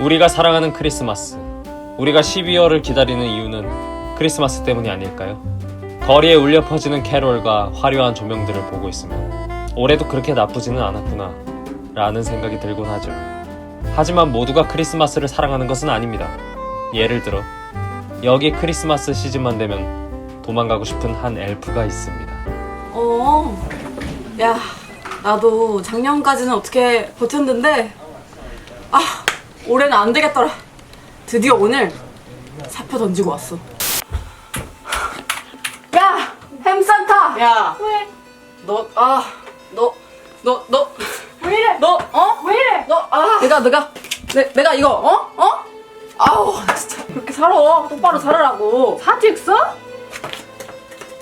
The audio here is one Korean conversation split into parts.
우리가 사랑하는 크리스마스. 우리가 12월을 기다리는 이유는 크리스마스 때문이 아닐까요? 거리에 울려 퍼지는 캐롤과 화려한 조명들을 보고 있으면 올해도 그렇게 나쁘지는 않았구나 라는 생각이 들곤 하죠. 하지만 모두가 크리스마스를 사랑하는 것은 아닙니다. 예를 들어 여기 크리스마스 시즌만 되면 도망가고 싶은 한 엘프가 있습니다. 어, 야, 나도 작년까지는 어떻게 버텼는데, 아, 올해는 안 되겠더라. 드디어 오늘 사표 던지고 왔어. 야, 햄산타. 야, 왜? 너, 아, 너, 너, 너, 왜 이래? 너, 어? 왜 이래? 너, 아, 내가, 내가, 내, 내가 이거, 어, 어? 아우, 나 진짜 그렇게 살아. 똑바로 살아라고. 사직 써?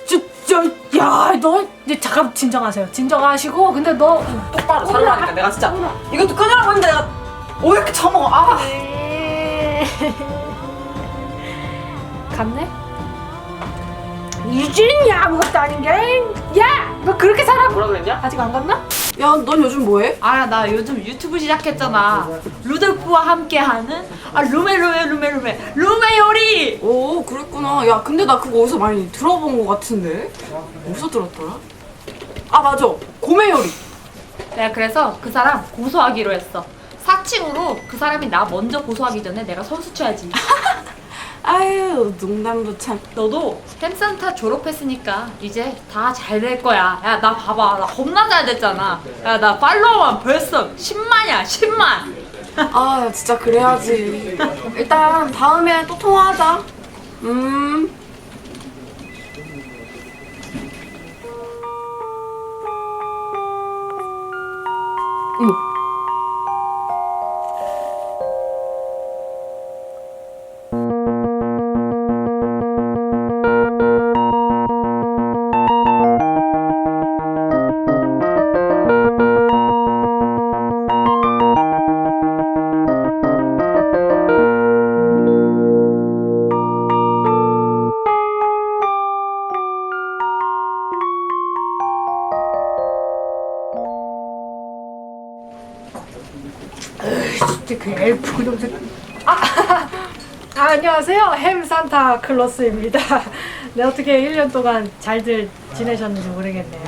진짜 야, 너 이제 잠깐 진정하세요. 진정하시고 근데 너 똑바로 살아라니까 내가 진짜 이것도 끊으라고 했는데 내가 왜 이렇게 처먹어? 아. 갔네? 유진이 아무것도 아닌 게. 야, 너 그렇게 살아? 뭐라 그랬냐? 아직 안 갔나? 야, 넌 요즘 뭐해? 아, 나 요즘 유튜브 시작했잖아. 루돌프와 함께하는 아 루메 루메 루메 루메 루메 요리. 오, 그랬구나. 야, 근데 나 그거 어디서 많이 들어본 것 같은데? 어디서 들었더라? 아, 맞아. 고메 요리. 내가 그래서 그 사람 고소하기로 했어. 사칭으로 그 사람이 나 먼저 고소하기 전에 내가 선수 쳐야지. 아유, 농담도 참. 너도 햄산타 졸업했으니까 이제 다 잘 될 거야. 야, 나 봐봐. 나 겁나 잘 됐잖아. 야, 나 팔로워만 벌써 10만이야, 10만. 아, 야, 진짜 그래야지. 일단 다음에 또 통화하자. 음. 어머. 진짜 그 엘프 그놈들. 아, 아, 안녕하세요. 햄 산타 클로스입니다. 네, 어떻게 1년 동안 잘들 지내셨는지 모르겠네요.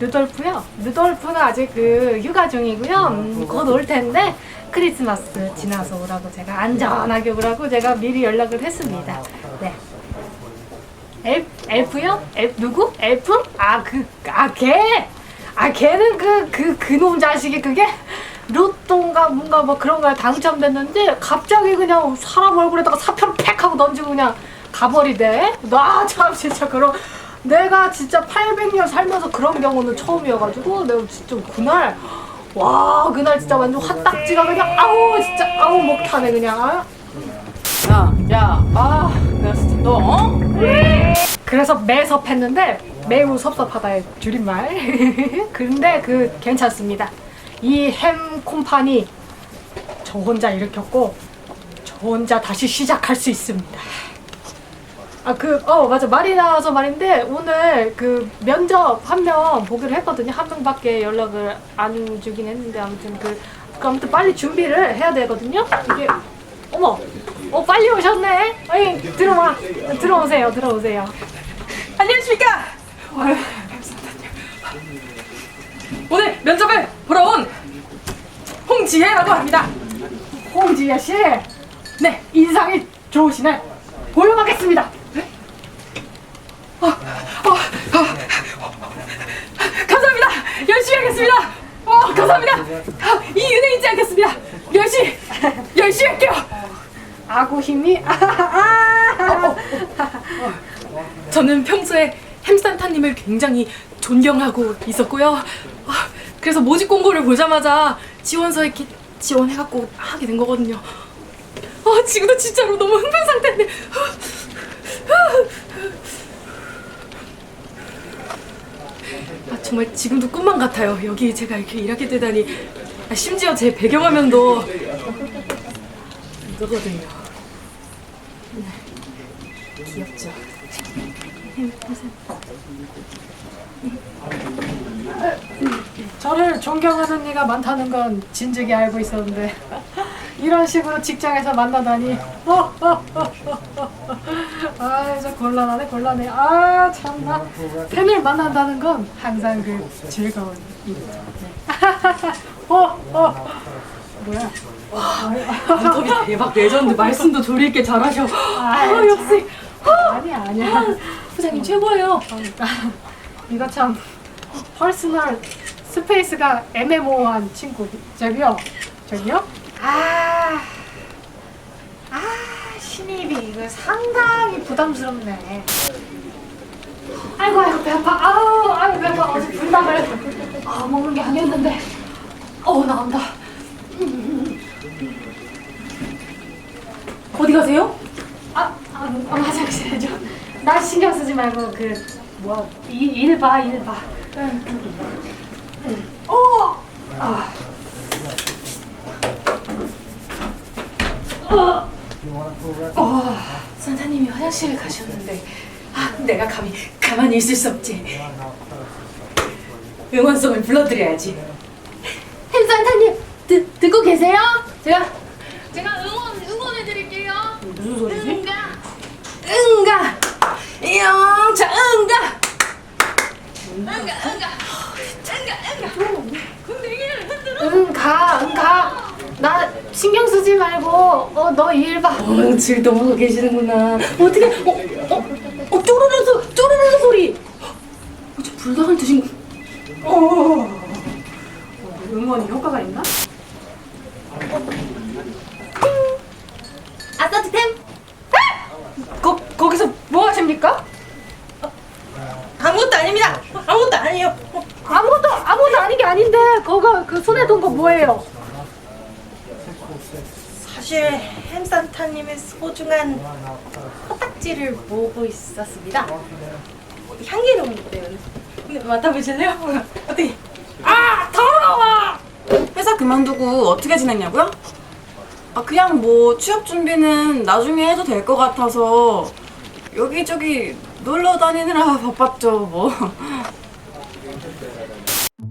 루돌프요? 루돌프는 아직 그 휴가 중이고요. 음, 곧올 텐데 크리스마스 지나서 오라고 제가 안전하게 오라고 제가 미리 연락을 했습니다. 네. 엘, 엘프요? 엘, 누구? 엘프? 아, 그, 아, 걔! 아, 걔는 그, 그, 그놈 자식이 그게 로또인가 뭔가 뭐 그런 거에 당첨됐는데 갑자기 그냥 사람 얼굴에다가 사표를 팩 하고 던지고 그냥 가버리대. 나 참 진짜 그런 내가 진짜 800년 살면서 그런 경우는 처음이어가지고 내가 진짜 그날 와 그날 진짜 완전 화딱지가 그냥 아우 진짜 아우 목 타네 그냥 아. 야, 야, 아, 내가 진짜 너, 어? 그래서 매섭했는데 매우 섭섭하다의 줄임말. 근데 그 괜찮습니다. 이 햄 콤파니 저 혼자 일으켰고 저 혼자 다시 시작할 수 있습니다. 아 그 어 맞아 말이 나와서 말인데 오늘 그 면접 한 명 보기로 했거든요. 한 명밖에 연락을 안 주긴 했는데 아무튼 그, 그 아무튼 빨리 준비를 해야 되거든요. 이게 어머 어 빨리 오셨네. 어이 들어와 들어오세요 들어오세요. 안녕하십니까? 아유, 오늘 면접을 합니다. 홍지혜 씨, 네 인상이 좋으시네. 고용하겠습니다. 감사합니다. 열심히 하겠습니다. 어, 감사합니다. 아, 이 은혜 잊지 않겠습니다. 열심히, 열심히 할게요. 아구 힘이 아, 저는 평소에 햄산타님을 굉장히 존경하고 있었고요. 아, 그래서 모집 공고를 보자마자 지원서에 지원해갖고 하게 된 거거든요. 아, 지금도 진짜로 너무 흥분 상태인데. 아, 정말 지금도 꿈만 같아요. 여기 제가 이렇게 일하게 되다니. 아, 심지어 제 배경화면도 이거거든요. 네. 귀엽죠? 저를 존경하는 이가 많다는 건 진즉에 알고 있었는데 이런 식으로 직장에서 만나다니. 어, 어, 어, 어, 어. 아, 저 곤란하네, 곤란해. 아, 참나. 팬을 만난다는 건 항상 그 즐거운 일이죠. 네. 어, 어. 뭐야? 턱이 대박 레전드 말씀도 조리 있게 잘하셔. 아, 역시 아니야, 아니야. 부장님 최고예요. 이거 참 퍼스널 스페이스가 애매모호한 친구. 저기요, 저기요. 아, 아 신입이 이거 상당히 부담스럽네. 아이고 아이고 배 아파. 아우 아이고 배 아파. 어제 불닭을 아 먹는 게 아니었는데. 어 나간다. 어디 가세요? 아, 아, 아 화장실에 좀. 나 신경 쓰지 말고 그뭐일 봐, 일 봐. 어. 아. 산타님이 화장실에 가셨는데 아, 내가 감히 가만히 있을 수 없지. 응원송을 불러드려야지. 햄산타님 듣, 듣고 계세요? 제가 응원 응원해드릴게요. 무슨 소리지? 응가 응가 영차 응가 응가 응가 응가 응가 군대기를 흔들어. 응, 가, 응, 가. 나 신경 쓰지 말고, 어, 너 일 봐. 어, 즐거워하고 계시는구나. 어떻게, 어, 어, 어, 쪼르르 소, 쪼르르 소리. 어, 저 불닭을 드신, 어, 응원이 효과가 있나? 아싸트템? 거, 거기서 뭐 하십니까? 아무것도 아닙니다. 아무것도 아니에요. 아무것도, 아무것도 아닌 게 아닌데, 그거, 그 손에 든 거 뭐예요? 사실 햄산타님의 소중한 코딱지를 모으고 있었습니다. 향기로운 어때요? 맡아보실래요? 어떻게? 아, 더러워! 회사 그만두고 어떻게 지냈냐고요? 아 그냥 뭐 취업 준비는 나중에 해도 될 것 같아서 여기저기 놀러 다니느라 바빴죠 뭐.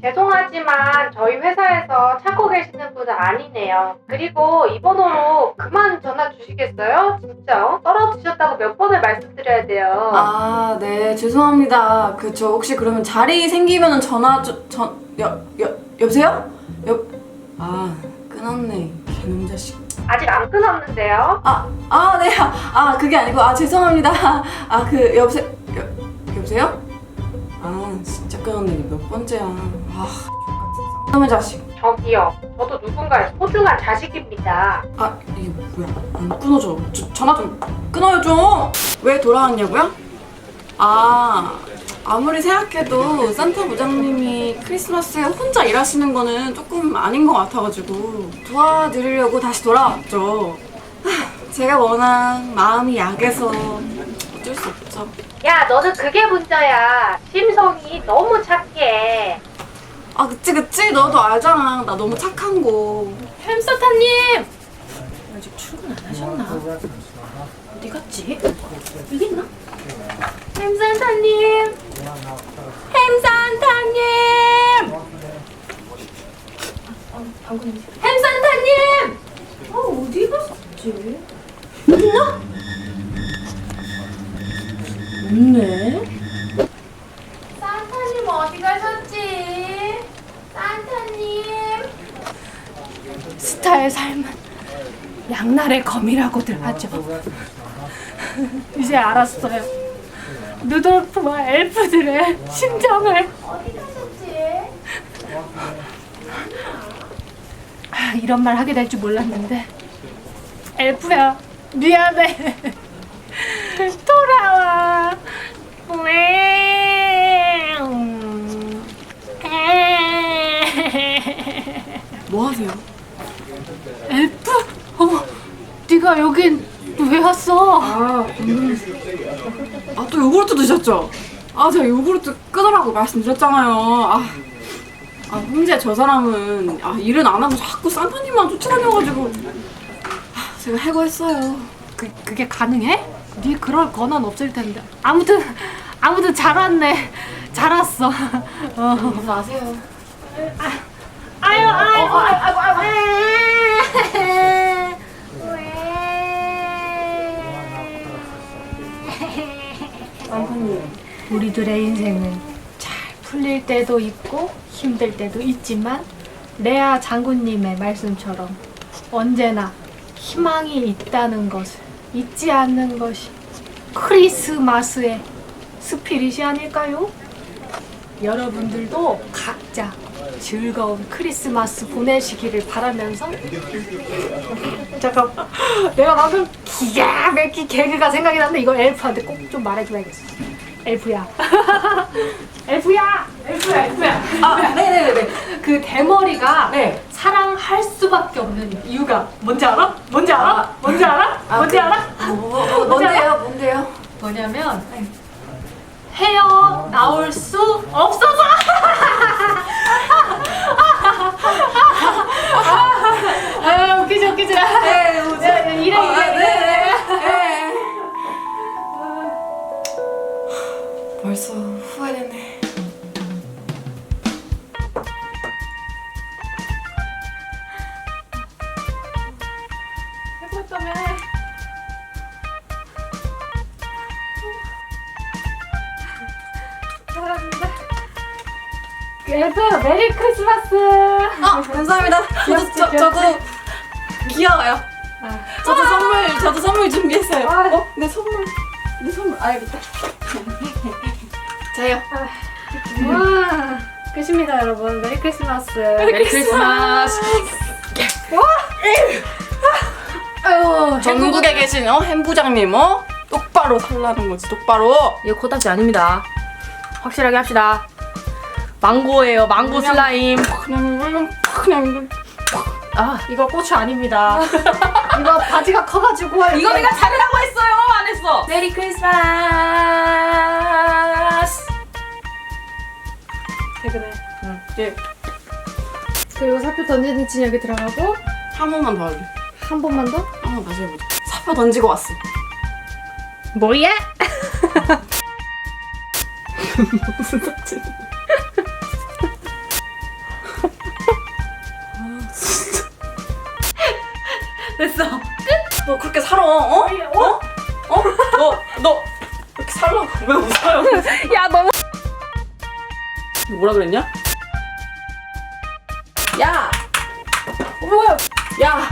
죄송하지만 저희 회사에서 찾고 계시는 분은 아니네요. 그리고 이 번호로 그만 전화 주시겠어요? 진짜 어? 떨어지셨다고 몇 번을 말씀드려야 돼요. 아 네 죄송합니다. 그 저 혹시 그러면 자리 생기면 전화 전여 여 여보세요? 여 아 끊었네 개놈 자식. 아직 안 끊었는데요. 아, 아, 네. 아, 그게 아니고, 아, 죄송합니다. 아, 그, 여보세요? 여, 여보세요? 아, 진짜 끊었네. 몇 번째야. 아, X같은 놈의 자식. 저기요. 저도 누군가의 소중한 자식입니다. 아, 이게 뭐야. 안 끊어져. 저, 전화 좀 끊어요, 좀. 왜 돌아왔냐고요? 아, 아무리 생각해도 산타 부장님이 크리스마스에 혼자 일하시는 거는 조금 아닌 것 같아가지고 도와드리려고 다시 돌아왔죠. 하, 제가 워낙 마음이 약해서 어쩔 수 없죠. 야, 너는 그게 문제야. 심성이 너무 착해. 아, 그치, 그치. 너도 알잖아. 나 너무 착한 거. 햄스타님! 아직 출근 안 하셨나? 어디 갔지? 여기 있나? 햄산타님! 햄산타님! 햄산타님! 아, 어디 갔었지? 있나? 없네. 산타님 어디 가셨지? 산타님. 스타의 삶은 양날의 검이라고들 하죠. 이제 알았어요. 누돌프와 엘프들의 심정을. 아, 이런 말 하게 될 줄 몰랐는데. 엘프야, 미안해. 돌아와. 뭐 하세요? 엘프? 어머, 네가 여긴 왜 왔어? 아, 또 요구르트 드셨죠? 아, 제가 요구르트 끊으라고 말씀드렸잖아요. 아, 아, 홍재 저 사람은 아, 일은 안 하고 자꾸 산타님만 쫓아다녀가지고 아, 제가 해고했어요. 그, 그게 가능해? 네 그럴 권한 없을 텐데. 아무튼 아무튼 잘 왔네. 잘 왔어. 어. 마세요. 아유 아유 아유 아유 아 유. 우리들의 인생은 잘 풀릴 때도 있고 힘들 때도 있지만 레아 장군님의 말씀처럼 언제나 희망이 있다는 것을 잊지 않는 것이 크리스마스의 스피릿이 아닐까요? 여러분들도 각자 즐거운 크리스마스 보내시기를 바라면서 잠깐 내가 방금 기가 막힌 개그가 생각이 났는데 이거 엘프한테 꼭 좀 말해줘야겠어 엘프야 엘프야 엘프야 엘프야 아 네네네 그 대머리가 네. 사랑할 수밖에 없는 이유가 뭔지 알아? 뭔지 알아? 뭔지 알아? 뭔지 알아? 뭐, 뭐, 뭔데요? 뭔데요? 뭐냐면 헤어 나올 수 없어서 아 웃기지 웃기지 네 이래 이래 이래 벌써 후회되네. 사랑합니다. 엘프 메리 크리스마스. 아, 감사합니다. 저도, 저, 저도 귀여워요. 저도 선물, 저도 선물 준비했어요. 어? 내 선물, 내 선물, 알겠다. 자요. 와 끝입니다 여러분 메리 크리스마스 메리 크리스마스. 아유 전국에 계신 어 햄부장님 어 똑바로 살라는 거지 똑바로. 이거 코딱지 아닙니다. 확실하게 합시다. 망고예요. 망고 슬라임. 그냥 그냥 아 이거 고추 아닙니다 이거 바지가 커가지고 이거 내가 잘하라고 했어요. 안 했어. 메리 크리스마스 퇴근해 이제 그리고 사표 던지는 진역에 들어가고 한 번만 더 할래. 한 번만 더 한 번 다시 해보자. 사표 던지고 왔어. 뭐야? 무슨 사진? 됐어. 너 그렇게 살아? 어? 어? 어? 너, 너 이렇게 살라고 왜 웃어요? 야 너무. 뭐라 그랬냐? 야! 뭐야? 야!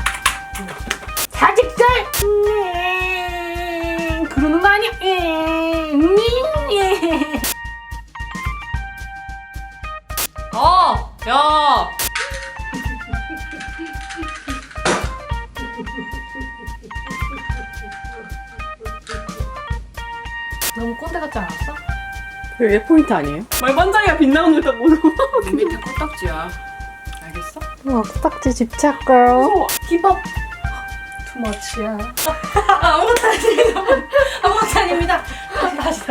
너무 꼰대 같지 않았어? 그게 포인트 아니에요? 말반장이가 빛나오니까 모르고. 밑에 코딱지야. 알겠어? 어 코딱지 집착 girl 힙업 투머치야 아무것도 아니에요. 아무것도 아닙니다. 다시 다시.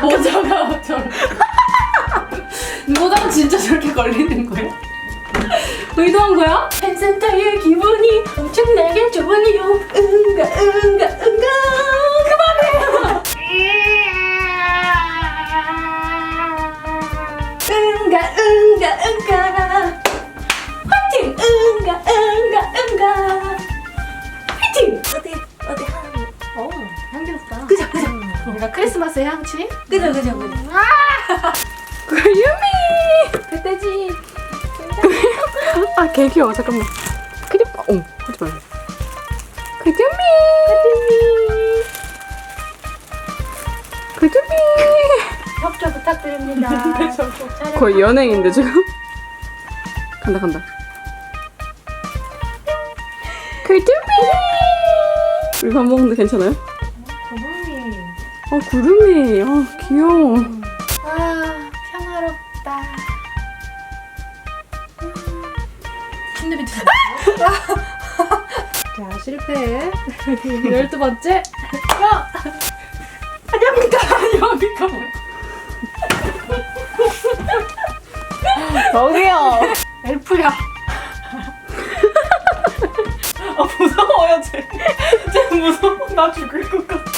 모자가 저 모자는 진짜 저렇게 걸리는 거예요? 의도한 거야? 팬센터의 기분이 엄청나게 좋아요. 응가 응가 응가. 그만해. 응가 응가 응가. 화이팅! 응가 응가 응가. 화이팅! 어디 어디 하는 어 향기롭다. 그죠 그죠. 우리가 크리스마스 향취 그죠 그죠 그죠. 그때지 아, 개 귀여워. 잠깐만. 크립, 어, 하지 말고. 그주미! 그주미! 협조 부탁드립니다 거의 연예인인데, 지금? 간다, 간다. 그주미! 우리 밥 먹는데 괜찮아요? 구름이 어, 구름이. 아, 귀여워. 침대 밑에 자 실패 열두 번째 어! 안녕합니까 안녕합니까 저기요. 엘프야 아, 무서워요, 쟤. 쟤 무서워. 나 죽을 것 같아.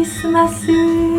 메리 크리스마스.